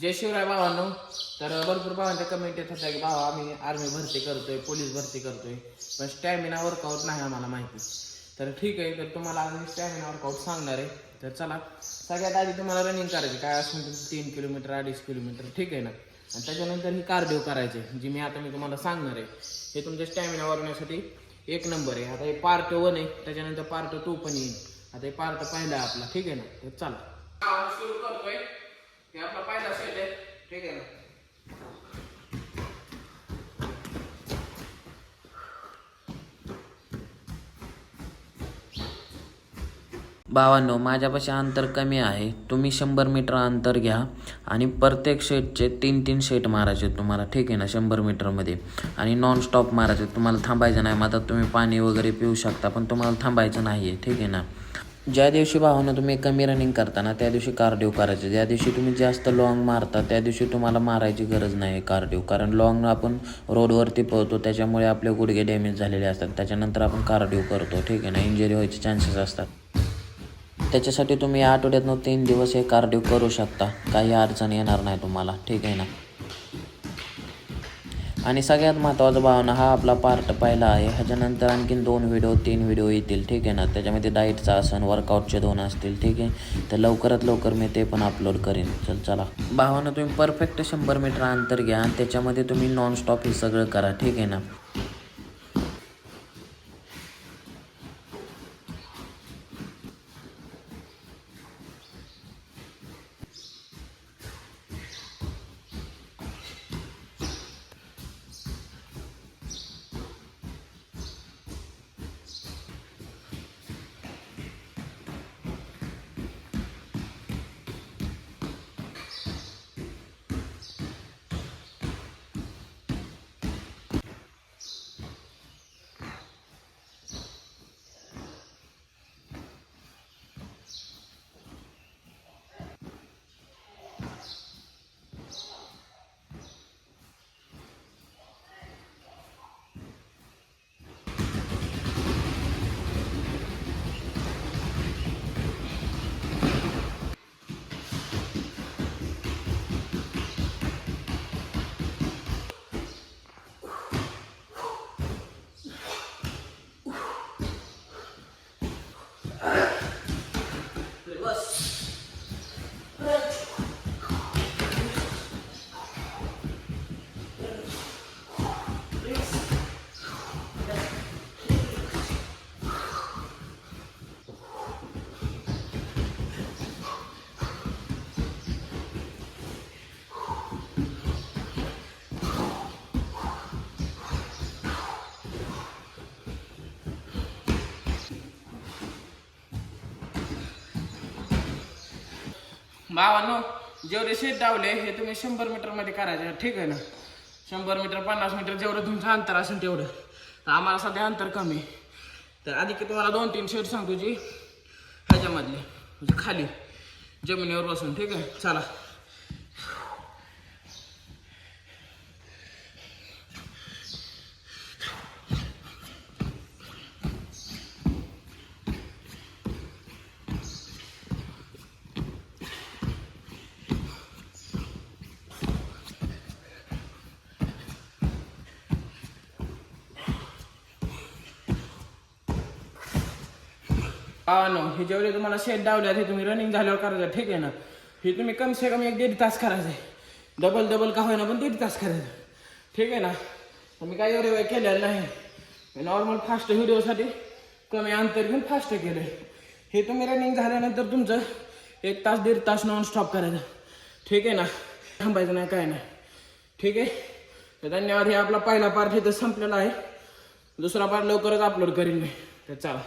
जय शिवराय भावांनो. तर भरपूर भावांच्या कमेंट येत होत्या की भावा आम्ही आर्मी भरती करतोय पोलीस भरती करतोय पण स्टॅमिना वर्कआउट नाही आम्हाला माहिती. तर ठीक आहे तर तुम्हाला आम्ही स्टॅमिना वर्कआउट सांगणार आहे. तर चला सगळ्यात आधी तुम्हाला रनिंग करायची. काय असेल तुमचं तीन किलोमीटर अडीच किलोमीटर ठीक आहे ना? आणि त्याच्यानंतर ही कार्डिओ करायचे जी मी आता मी तुम्हाला सांगणार आहे. हे तुमच्या स्टॅमिना वाढवण्यासाठी एक नंबर आहे. आता हे पार्ट वन आहे त्याच्यानंतर पार्ट टू पण येईल. आता हे पार्ट पहिला आहे आपला ठीक आहे ना? तर चला. सुरू करतोय. हे आपला पहिला सेट आहे ठीक आहे ना. भावांनो माझ्यापाशी अंतर कमी आहे. तुम्ही शंभर मीटर अंतर घ्या आणि प्रत्येक शेटचे तीन तीन शेट मारायचे तुम्हाला. ठीक आहे ना शंभर मीटरमध्ये. आणि नॉन स्टॉप मारायचे तुम्हाला थांबायचं नाही. मग आता तुम्ही पाणी वगैरे पिऊ शकता पण तुम्हाला थांबायचं नाही आहे ठीक आहे ना? ज्या दिवशी भावना तुम्ही कमी रनिंग करता ना त्या दिवशी कार्डिओ करायचे. ज्या दिवशी तुम्ही जास्त लॉंग मारता त्या दिवशी तुम्हाला मारायची गरज नाही कार्डिओ कारण लॉंग आपण रोडवरती पळतो त्याच्यामुळे आपले गुडघे डॅमेज झालेले असतात. त्याच्यानंतर आपण कार्डिओ करतो ठीक आहे ना? इंजरी व्हायचे चान्सेस असतात. त्याच्यासाठी तुम्ही या आठवड्यातनं तीन दिवस हे कार्डिओ करू शकता. काही अडचण येणार नाही तुम्हाला ठीक आहे ना? आणि सगळ्यात महत्त्वाचा भावना हा आपला पार्ट पहिला आहे. ह्याच्यानंतर आणखीन दोन व्हिडिओ तीन व्हिडिओ येतील ठीक आहे ना? त्याच्यामध्ये डाईटचा असन वर्कआउटचे दोन असतील ठीक आहे? तर लवकरात लवकर मी ते पण अपलोड करेन. चल चला. भावानं तुम्ही परफेक्ट शंभर मीटर अंतर घ्या आणि त्याच्यामध्ये तुम्ही नॉनस्टॉप हे सगळं करा ठीक आहे ना? भावांनो जेवढे शेत डावले हे तुम्ही शंभर मीटरमध्ये करायचे. ठीक आहे ना? शंभर मीटर पन्नास मीटर जेवढं तुमचं अंतर असेल तेवढं. तर आम्हाला सध्या अंतर कमी आहे. तर आधी की तुम्हाला दोन तीन शेट सांगतो जी. ह्याच्यामधले म्हणजे खाली जमिनीवर बसून. ठीक आहे? चला. नो हे जेवढे तुम्हाला शेत डावले हे तुम्ही रनिंग झाल्यावर करायचं. ठीक आहे ना? हे तुम्ही कम से कम एक दीड तास करायचं आहे. डबल डबल का होईना पण दीड तास करायचं ठीक आहे ना? तुम्ही मी एवढे वेळ केलेलं नाही. मी नॉर्मल फास्ट व्हिडिओसाठी कमी अंतर घेऊन फास्ट केलं हे तुम्ही रनिंग झाल्यानंतर तुमचं एक तास दीड तास नॉन स्टॉप करायचं. ठीक आहे ना? थांबायचं नाही काय नाही. ठीक आहे? तर धन्यवाद. हे आपला पहिला पार्ट इथं संपलेला आहे. दुसरा पार्ट लवकरच अपलोड करीन मी. तर चला.